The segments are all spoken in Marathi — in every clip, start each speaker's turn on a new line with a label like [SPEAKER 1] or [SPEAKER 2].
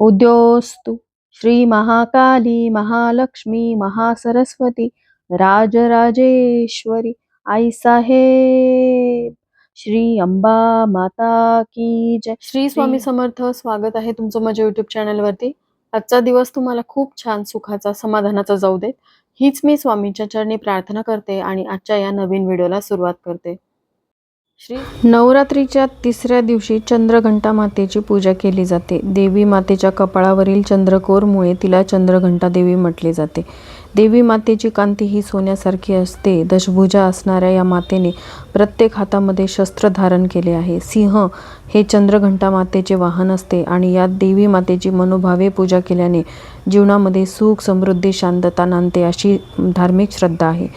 [SPEAKER 1] उद्योस्तु श्री महाकाली महालक्ष्मी महासरस्वती राजराजेश्वरी आई साहेब श्री अंबा माता की जय. श्री स्वामी समर्थ स्वागत आहे तुमचं माझ्या युट्यूब चॅनलवरती आजचा दिवस तुम्हाला खूप छान सुखाचा समाधानाचा जाऊ देत. हीच मी स्वामींच्या चरणी प्रार्थना करते आणि आजच्या या नवीन व्हिडिओला सुरुवात करते. श्री नवरात्रीच्या तिसऱ्या दिवशी चंद्रघंटा मातेची पूजा केली जाते. देवी मातेच्या कपाळावरील चंद्रकोरमुळे तिला चंद्रघंटा देवी म्हटले जाते. देवी मातेची कांती ही सोन्यासारखी असते. दशभुजा असणाऱ्या या मातेने प्रत्येक हातामध्ये शस्त्र धारण केले आहे. सिंह हे चंद्रघंटा मातेचे वाहन असते आणि यात देवी मातेची मनोभावे पूजा केल्याने जीवनामध्ये सुख समृद्धी शांतता नांदते अशी धार्मिक श्रद्धा आहे.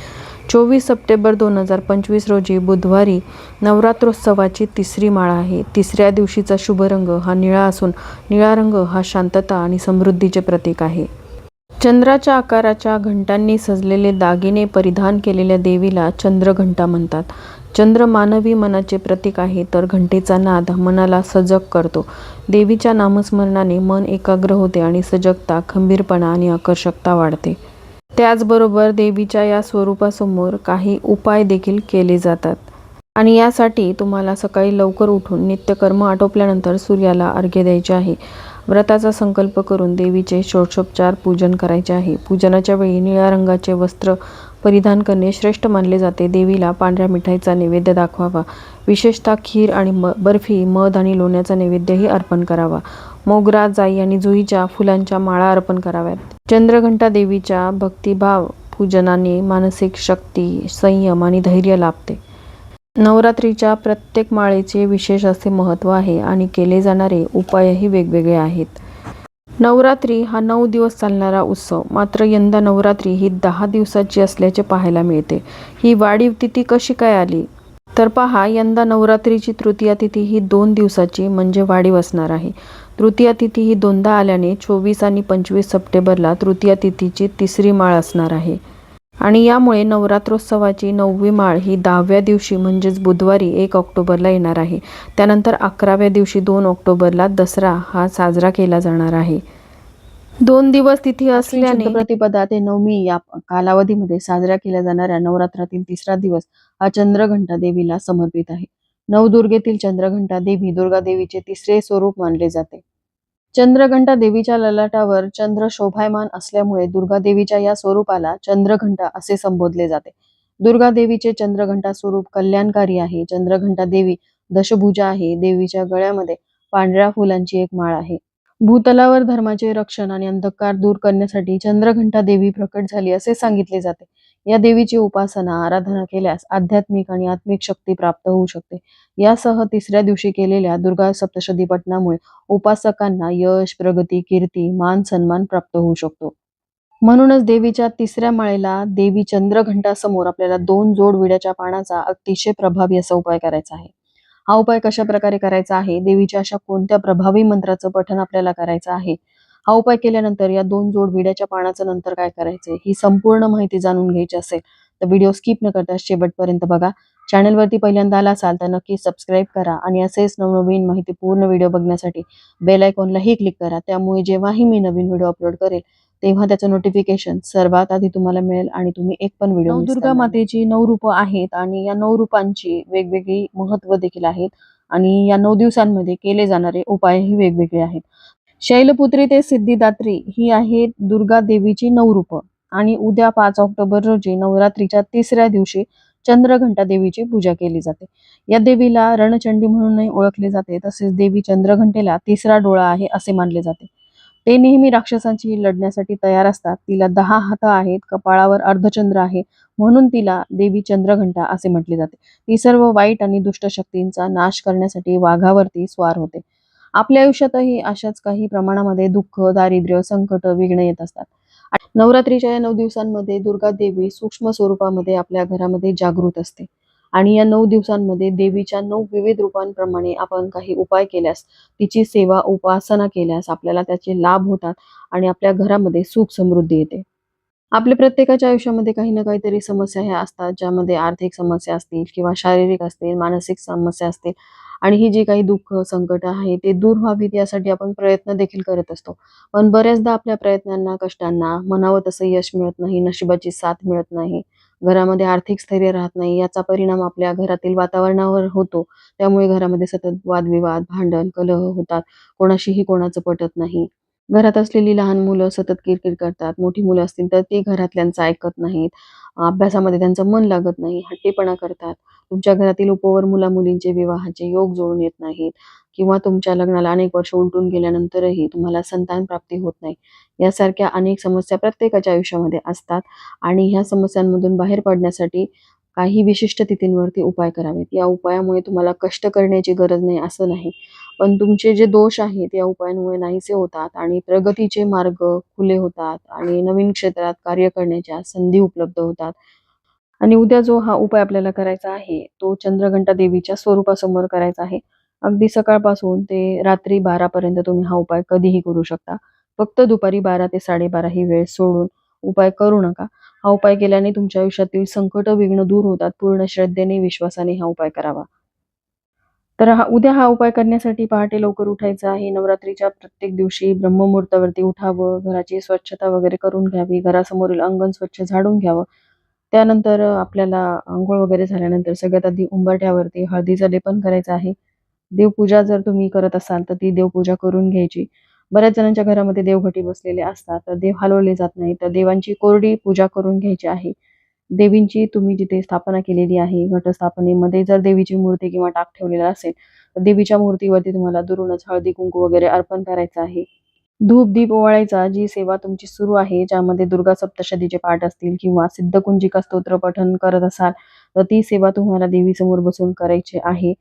[SPEAKER 1] चोवीस सप्टेंबर दोन हजार पंचवीस रोजी बुधवारी नवरात्रोत्सवाची तिसरी माळा आहे. तिसऱ्या दिवशीचा शुभ रंग हा निळा असून निळा रंग हा शांतता आणि समृद्धीचे प्रतीक आहे. चंद्राच्या आकाराच्या घंटांनी सजलेले दागिने परिधान केलेल्या देवीला चंद्रघंटा म्हणतात. चंद्र मानवी मनाचे प्रतीक आहे तर घंटेचा नाद मनाला सजग करतो. देवीच्या नामस्मरणाने मन एकाग्र होते आणि सजगता खंबीरपणा आणि आकर्षकता वाढते. त्याचबरोबर देवीच्या या स्वरूपासमोर काही उपाय देखील केले जातात. आणि यासाठी तुम्हाला सकाळी लवकर उठून नित्यकर्म आटोपल्यानंतर सूर्याला अर्घ्य द्यायचे आहे. व्रताचा संकल्प करून देवीचे षोडशोपचार पूजन करायचे आहे. पूजनाच्या वेळी निळ्या रंगाचे वस्त्र परिधान करणे श्रेष्ठ मानले जाते. देवीला पांढऱ्या मिठाईचा नैवेद्य दाखवावा. विशेषतः खीर आणि म बर्फी मध आणि लोण्याचा नैवेद्यही अर्पण करावा. मोगरा जाई आणि जुईच्या फुलांच्या माळा अर्पण कराव्यात. चंद्रघंटा देवीच्या भक्तिभाव पूजनाने मानसिक शक्ती संयम आणि धैर्य लाभते. नवरात्रीच्या प्रत्येक माळेचे विशेष असे महत्त्व आहे आणि केले जाणारे उपायही वेगवेगळे आहेत. नवरात्री हा नऊ दिवस चालणारा उत्सव. मात्र यंदा नवरात्री ही दहा दिवसाची असल्याचे पाहायला मिळते. ही वाढीव तिथी कशी काय आली? तर पहा यंदा नवरात्रीची तृतीया तिथी ही दोन दिवसाची म्हणजे वाढीव असणार आहे. तृतीया तिथी ही दोनदा आल्याने चोवीस आणि पंचवीस सप्टेंबरला तृतीया तिथीची तिसरी माळ असणार आहे. आणि यामुळे नवरात्रोत्सवाची नववी माळ ही दहाव्या दिवशी म्हणजेच बुधवारी एक ऑक्टोबरला येणार आहे. त्यानंतर अकराव्या दिवशी दोन ऑक्टोबरला दसरा हा साजरा केला जाणार आहे. दोन दिवस तिथी असल्याने प्रतिपदा ते नवमी या कालावधीमध्ये साजऱ्या केल्या जाणाऱ्या नवरात्रातील तिसरा दिवस हा चंद्रघंटा देवीला समर्पित आहे. नवदुर्गेतील चंद्रघंटा देवी दुर्गा देवीचे तिसरे स्वरूप मानले जाते. चंद्रघंटा देवीच्या ललाटावर चंद्र शोभायमान असल्यामुळे दुर्गा देवीच्या या स्वरूपाला चंद्रघंटा असे संबोधले जाते. दुर्गा देवीचे चंद्रघंटा स्वरूप कल्याणकारी आहे. चंद्रघंटा देवी दशभुजा आहे. देवीच्या गळ्यामध्ये पांढऱ्या फुलांची एक माळ आहे. भूतलावर धर्माचे रक्षण आणि अंधकार दूर करण्यासाठी चंद्रघंटा देवी प्रकट झाली असे सांगितले जाते. या देवीची उपासना आराधना केल्यास आध्यात्मिक आणि आत्मिक शक्ती प्राप्त होऊ शकते. यासह तिसऱ्या दिवशी केलेल्या दुर्गा सप्तशती पठणामुळे उपासकांना यश प्रगती कीर्ती मान सन्मान प्राप्त होऊ शकतो. म्हणूनच देवीच्या तिसऱ्या माळेला देवी चंद्रघंटा समोर आपल्याला दोन जोड विड्याच्या पानाचा अतिशय प्रभावी असा उपाय करायचा आहे. हा उपाय कशा प्रकारे करायचा आहे? देवीच्या अशा कोणत्या प्रभावी मंत्राचं पठण आपल्याला करायचं आहे? हा उपाय केल्यानंतर या दोन जोड विड्याच्या पानाचं नंतर काय करायचंय ही संपूर्ण माहिती जाणून घ्यायची असेल तर व्हिडिओ स्किप न करता शेवटपर्यंत बघा. चॅनलवरती पहिल्यांदा आला असाल तर नक्की सबस्क्राईब करा आणि असेच नवनवीन माहिती पूर्ण व्हिडिओ बघण्यासाठी बेल आयकॉनलाही क्लिक करा. त्यामुळे जेव्हाही मी नवीन व्हिडिओ अपलोड करेल तेव्हा त्याचं नोटिफिकेशन सर्वात आधी तुम्हाला मिळेल आणि तुम्ही एक पण व्हिडिओ दुर्गा मातेची नऊ रूपं आहेत आणि या नऊ रूपांची वेगवेगळी महत्त्व देखील आहेत आणि या नऊ दिवसांमध्ये केले जाणारे उपायही वेगवेगळे आहेत. शैलपुत्री ते सिद्धिदात्री ही आहेत दुर्गा देवीची नऊ रूपं. आणि उद्या पाच ऑक्टोबर रोजी नवरात्रीच्या तिसऱ्या दिवशी चंद्रघंटा देवीची पूजा केली जाते. या देवीला रणचंडी म्हणूनही ओळखले जाते. तसेच देवी चंद्रघंटेला तिसरा डोळा आहे असे मानले जाते. ते नेहमी राक्षसांची लढण्यासाठी तयार असतात. तिला दहा हात आहेत कपाळावर अर्धचंद्र आहे म्हणून तिला देवी चंद्रघंटा असे म्हटले जाते. ती सर्व वाईट आणि दुष्ट शक्तींचा नाश करण्यासाठी वाघावरती स्वार होते. आपल्या आयुष्यातही अशाच काही प्रमाणामध्ये दुःख दारिद्र्य संकट विघ्न येत असतात. नवरात्रीच्या या नऊ दिवसांमध्ये दुर्गा देवी सूक्ष्म स्वरूपामध्ये आपल्या घरामध्ये जागृत असते. आणि या नऊ दिवसांमध्ये देवीच्या नऊ विविध रूपांप्रमाणे आपण काही उपाय केल्यास तिची सेवा उपासना केल्यास आपल्याला त्याचे लाभ होतात आणि आपल्या घरामध्ये सुख समृद्धी येते. आपल्या प्रत्येकाच्या आयुष्यामध्ये काही ना काहीतरी समस्या ह्या असतात ज्यामध्ये आर्थिक समस्या असतील किंवा शारीरिक असतील मानसिक समस्या असतील. आणि ही जी काही दुःख संकट आहे ते दूर व्हावीत यासाठी आपण प्रयत्न देखील करत असतो. पण बऱ्याचदा आपल्या प्रयत्नांना कष्टांना म्हणावं तसं यश मिळत नाही नशिबाची साथ मिळत नाही घरामध्ये आर्थिक स्थैर्य राहत नाही याचा परिणाम आपल्या घरातील वातावरणावर होतो. त्यामुळे घरामध्ये सतत वादविवाद भांडण कलह होतात. कोणाशीही कोणाचं पटत नाही. घरात असलेली लहान मुलं सतत किरकिर करतात. मोठी मुलं असतील तर ते घरातल्यांचं ऐकत नाहीत. अभ्यासामध्ये त्यांचं मन लागत नाही हट्टीपणा करतात. तुमच्या घरातील उपवर मुला मुलींचे विवाहाचे योग जुळून येत नाहीत किंवा तुमच्या लग्नाला अनेक वर्ष उलटून गेल्यानंतरही तुम्हाला संतान प्राप्ती होत नाही. यासारख्या अनेक समस्या प्रत्येकाच्या आयुष्यामध्ये असतात आणि ह्या समस्यांमधून बाहेर पडण्यासाठी काही विशिष्ट तिथींवरती उपाय करावेत. या उपायामुळे तुम्हाला कष्ट करण्याची गरज नाही असं नाही. पण तुमचे जे दोष आहेत या उपायांमुळे नाहीसे होतात आणि प्रगतीचे मार्ग खुले होतात आणि नवीन क्षेत्रात कार्य करण्याच्या संधी उपलब्ध होतात. आणि उद्या जो हा उपाय आपल्याला करायचा आहे तो चंद्रघंटा देवीच्या स्वरूपासमोर करायचा आहे. अगदी सकाळपासून ते रात्री बारा पर्यंत तुम्ही हा उपाय कधीही करू शकता. फक्त दुपारी बारा ते साडेबारा ही वेळ सोडून उपाय करू नका. हा उपाय केल्याने तुमच्या आयुष्यातील संकट विघ्न दूर होतात. पूर्ण श्रद्धेने विश्वासाने हा उपाय करावा. तर हा उद्या हा उपाय करण्यासाठी पहाटे लवकर उठायचं आहे. नवरात्रीच्या प्रत्येक दिवशी ब्रह्ममुहूर्तावरती उठावं. घराची स्वच्छता वगैरे करून घ्यावी. घरासमोरील अंगण स्वच्छ झाडून घ्यावं. त्यानंतर आपल्याला आंघोळ वगैरे झाल्यानंतर सगळ्यात आधी उंबरठ्यावरती हळदीचं लेपन करायचं आहे. देवपूजा जर तुम्ही करत असाल तर ती देवपूजा करून घ्यायची. बऱ्याच जणांच्या घरामध्ये देवघटी बसलेले असतात तर देव हलवले जात नाही तर देवांची कोरडी पूजा करून घ्यायची आहे. देवींची तुम्ही जिथे स्थापना केलेली आहे घटस्थापनेमध्ये जर देवीची मूर्ती किंवा टाक ठेवलेला असेल तर देवीच्या मूर्तीवरती तुम्हाला दुरूनच हळदी कुंकू वगैरे अर्पण करायचं आहे. धूप दीप ओवाळायचा जी सेवा तुमची सुरू आहे ज्यामध्ये दुर्गा सप्तशतीचे पाठ असतील किंवा सिद्धकुंजिका स्तोत्र पठण करत असाल तर ती सेवा तुम्हाला देवीसमोर बसून करायची आहे.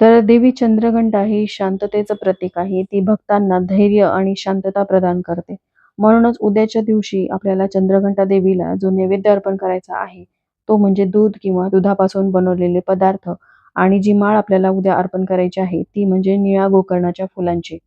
[SPEAKER 1] तर देवी चंद्रघंटा ही शांततेचं प्रतीक आहे. ती भक्तांना धैर्य आणि शांतता प्रदान करते. म्हणूनच उद्याच्या दिवशी आपल्याला चंद्रघंटा देवीला जो नैवेद्य अर्पण करायचा आहे तो म्हणजे दूध किंवा दुधापासून बनवलेले पदार्थ आणि जी माळ आपल्याला उद्या अर्पण करायची आहे ती म्हणजे निळ्या गोकर्णाच्या फुलांची.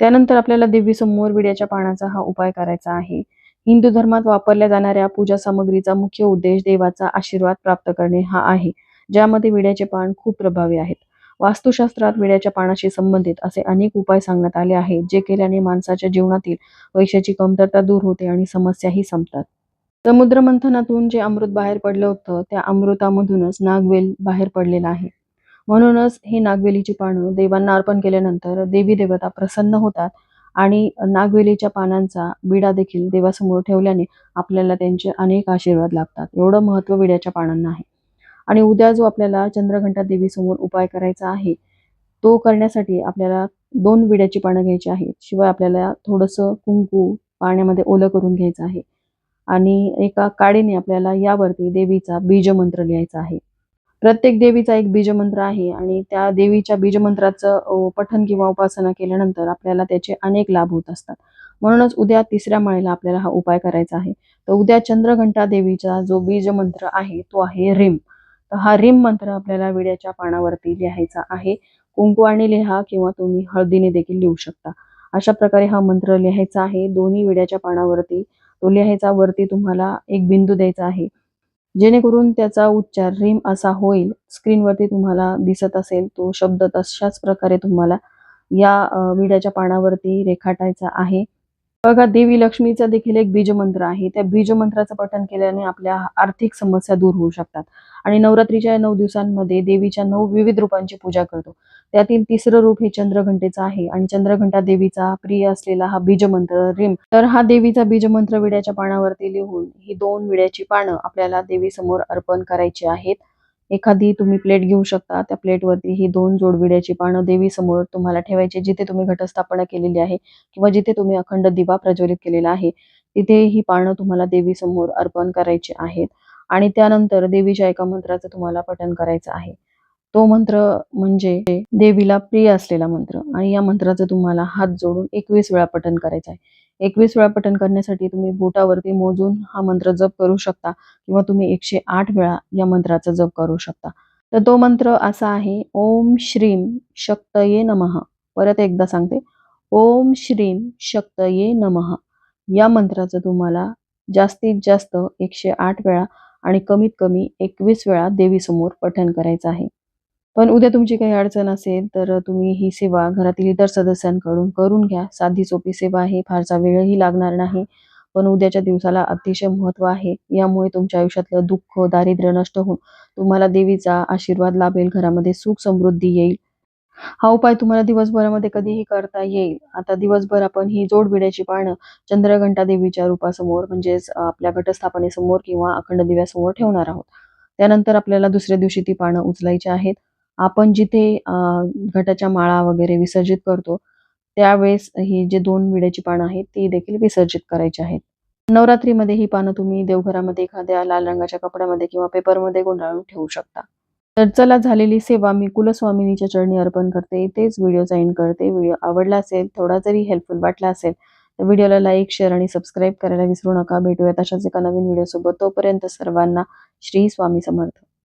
[SPEAKER 1] त्यानंतर आपल्याला देवीसमोर विड्याच्या पानाचा हा उपाय करायचा आहे. हिंदू धर्मात वापरल्या जाणाऱ्या पूजा सामग्रीचा मुख्य उद्देश देवाचा आशीर्वाद प्राप्त करणे हा आहे ज्यामध्ये विड्याचे पान खूप प्रभावी आहेत. वास्तुशास्त्रात विड्याच्या पानाशी संबंधित असे अनेक उपाय सांगण्यात आले आहेत जे केल्याने माणसाच्या जीवनातील पैशाची कमतरता दूर होते आणि समस्याही संपतात. समुद्र मंथनातून जे अमृत बाहेर पडलं होतं त्या अमृतामधूनच नागवेल बाहेर पडलेला आहे. म्हणूनच ही नागवेलीची पानं देवांना अर्पण केल्यानंतर देवी देवता प्रसन्न होतात आणि नागवेलीच्या पानांचा विडा देखील देवासमोर ठेवल्याने आपल्याला त्यांचे अनेक आशीर्वाद लाभतात. एवढं महत्त्व विड्याच्या पानांना आहे. आणि उद्या जो आपल्याला चंद्रघंटा देवीसमोर उपाय करायचा आहे तो करण्यासाठी आपल्याला दोन विड्याची पानं घ्यायची आहेत. शिवाय आपल्याला थोडंसं कुंकू पाण्यामध्ये ओलं करून घ्यायचं आहे. आणि एका काडीने आपल्याला यावरती देवीचा बीजमंत्र लिहायचा आहे. प्रत्येक देवीचा एक बीजमंत्र आहे आणि त्या देवीच्या बीजमंत्राचं पठन किंवा उपासना केल्यानंतर आपल्याला त्याचे अनेक लाभ होत असतात. म्हणूनच उद्या तिसऱ्या माळेला आपल्याला हा उपाय करायचा आहे. तर उद्या चंद्रघंटा देवीचा जो बीजमंत्र आहे तो आहे रिम. तर हा रिम मंत्र आपल्याला विड्याच्या पानावरती लिहायचा आहे. कुंकू आणि लिहा किंवा तुम्ही हळदीने देखील लिहू शकता. अशा प्रकारे हा मंत्र लिहायचा आहे. दोन्ही विड्याच्या पानावरती तो लिहायचा वरती तुम्हाला एक बिंदू द्यायचा आहे. जेणेकरून त्याचा उच्चार रिम असा होईल. स्क्रीनवरती तुम्हाला दिसत असेल तो शब्द तशाच प्रकारे तुम्हाला या विड्याच्या पानावरती रेखाटायचा आहे. बघा देवी लक्ष्मीचा देखील एक बीजमंत्र आहे. त्या बीजमंत्राचं पठण केल्याने आपल्या आर्थिक समस्या दूर होऊ शकतात. आणि नवरात्रीच्या नऊ दिवसांमध्ये देवीच्या नऊ विविध रूपांची पूजा करतो. त्यातील तिसरं रूप हे चंद्रघंटेचं आहे आणि चंद्रघंटा देवीचा प्रिय असलेला हा बीजमंत्र रिम. तर हा देवीचा बीजमंत्र विड्याच्या पानावरती लिहून ही दोन विड्याची पानं आपल्याला देवीसमोर अर्पण करायची आहेत. एखादी तुम्ही प्लेट घेऊ शकता. त्या प्लेटवरती ही दोन जोडविड्याची पानं देवीसमोर तुम्हाला ठेवायची जिथे तुम्ही घटस्थापना केलेली आहे किंवा जिथे तुम्ही अखंड दिवा प्रज्वलित केलेला आहे तिथे ही पानं तुम्हाला देवीसमोर अर्पण करायची आहेत. आणि त्यानंतर देवीच्या एका मंत्राचं तुम्हाला पठण करायचं आहे. तो मंत्र म्हणजे देवीला प्रिय असलेला मंत्र. आणि या मंत्राचं तुम्हाला हात जोडून एकवीस वेळा पठण करायचं आहे. एकवीस वेळा पठण करण्यासाठी तुम्ही बोटावरती मोजून हा मंत्र जप करू शकता किंवा तुम्ही एकशे आठ वेळा या मंत्राचा जप करू शकता. तर तो मंत्र असा आहे ओम श्रीम शक्तये नमः. परत एकदा सांगते ओम श्रीम शक्तये नमः. या मंत्राचं तुम्हाला जास्तीत जास्त एकशे आठ वेळा आणि कमीत कमी एकवीस वेळा देवीसमोर पठण करायचं आहे. पण उद्या तुमची काही अडचण असेल तर तुम्ही ही सेवा घरातील इतर सदस्यांकडून करून घ्या. साधी सोपी सेवा आहे फारसा वेळही लागणार नाही. पण उद्याच्या दिवसाला अतिशय महत्त्व आहे. यामुळे तुमच्या आयुष्यातलं दुःख दारिद्र्य नष्ट होऊन तुम्हाला देवीचा आशीर्वाद लाभेल घरामध्ये सुख समृद्धी येईल. हा उपाय तुम्हाला दिवसभरामध्ये कधीही करता येईल. आता दिवसभर आपण ही जोडबिड्याची पानं चंद्रघंटा देवीच्या रूपासमोर म्हणजेच आपल्या घटस्थापनेसमोर किंवा अखंड दिव्यासमोर ठेवणार आहोत. त्यानंतर आपल्याला दुसऱ्या दिवशी ती पानं उचलायची आहेत. आपण जिथे घटाच्या माळा वगैरे विसर्जित करतो त्यावेळेस ही जे दोन विड्याची पानं आहेत ती देखील विसर्जित करायची आहेत. नवरात्रीमध्ये ही पानं तुम्ही देवघरामध्ये एखाद्या लाल रंगाच्या कपड्यामध्ये किंवा पेपरमध्ये गुंडाळून ठेवू शकता. तर चला झालेली सेवा मी कुलस्वामिनीच्या चरणी अर्पण करते. तेच व्हिडिओचा एंड करते. व्हिडिओ आवडला असेल थोडा जरी हेल्पफुल वाटला असेल तर व्हिडिओला लाईक शेअर आणि सबस्क्राईब करायला विसरू नका. भेटूयात अशाच एका नवीन व्हिडिओसोबत. तोपर्यंत सर्वांना श्री स्वामी समर्थ.